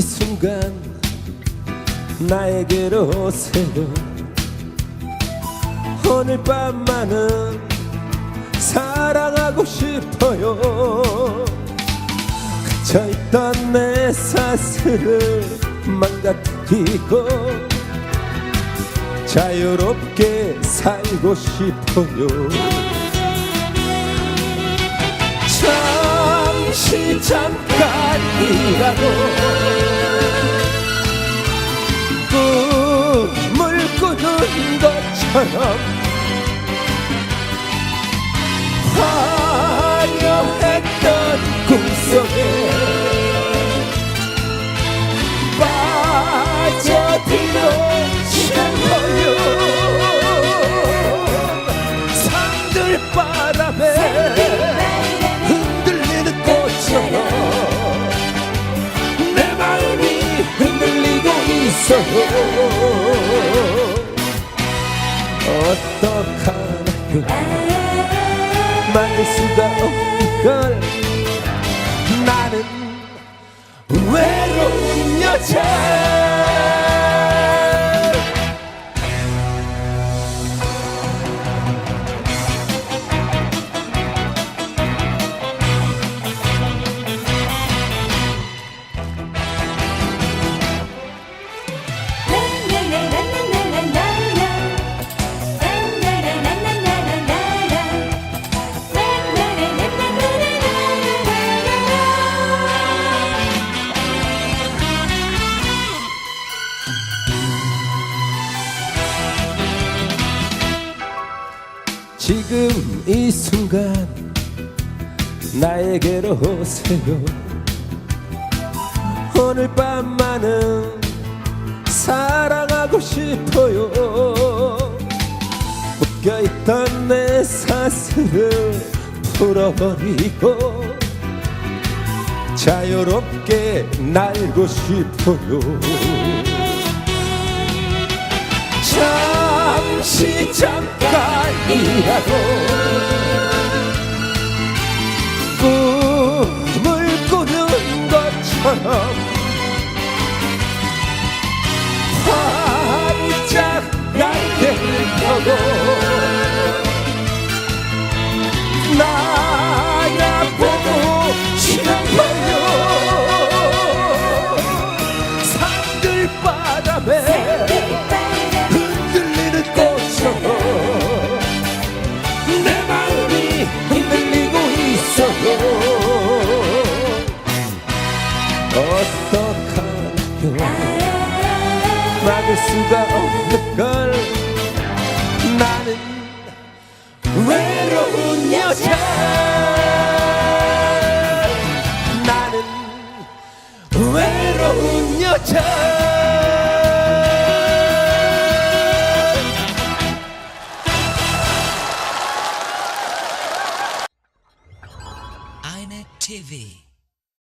순간 나에게로 오세요. 오늘 밤만은 사랑하고 싶어요. 갇혀있던 내 사슬을 망가뜨리고 자유롭게 살고 싶어요 잠깐이라도 꿈을 꾸는 것처럼 어떡하나 막을 수가 없는 걸 나는 외로운 여자 지금 이 순간 나에게로 오세요. 오늘 밤만은 사랑하고 싶어요. 묶여있던 내 사슬을 풀어버리고 자유롭게 날고 싶어요 잠시 잠깐이라도 꿈을 꾸는 것처럼 활짝 날개를 펴고 어떡하나요? 막을 수가 없는 걸. 나는 외로운 여자. 나는 외로운 여자. TV.